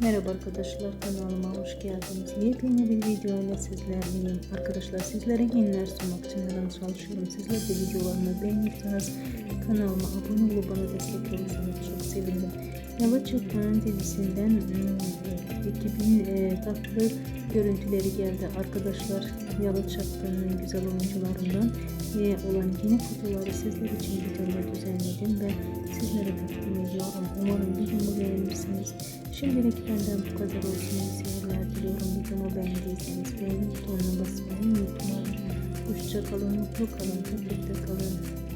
Merhaba arkadaşlar kanalıma hoş geldiniz. Yepyeni bir video ile sizlerleyim. Arkadaşlar sizlere yeniler sunmak için her an çalışıyorum. Sizler de videolarımı beğenirseniz kanalıma abone olup bana destek olursanız çok sevinirim. Yalı Çırpı'nın dizisinden hmm, ekibin e, tatlı görüntüleri geldi. Arkadaşlar Yalı Çapkın'ın güzel oyuncularından e, olan yeni fotoğrafları sizler için videomu düzenledim ve sizlere takdim ediyorum. Umarım videomu beğenirsiniz. Şimdilik benden bu kadar olsun. İyi seyirler diliyorum. Videomu beğendiyseniz beğeni butonuna basmayı unutmayın. Hoşça kalın, mutlu kalın, birlikte kalın.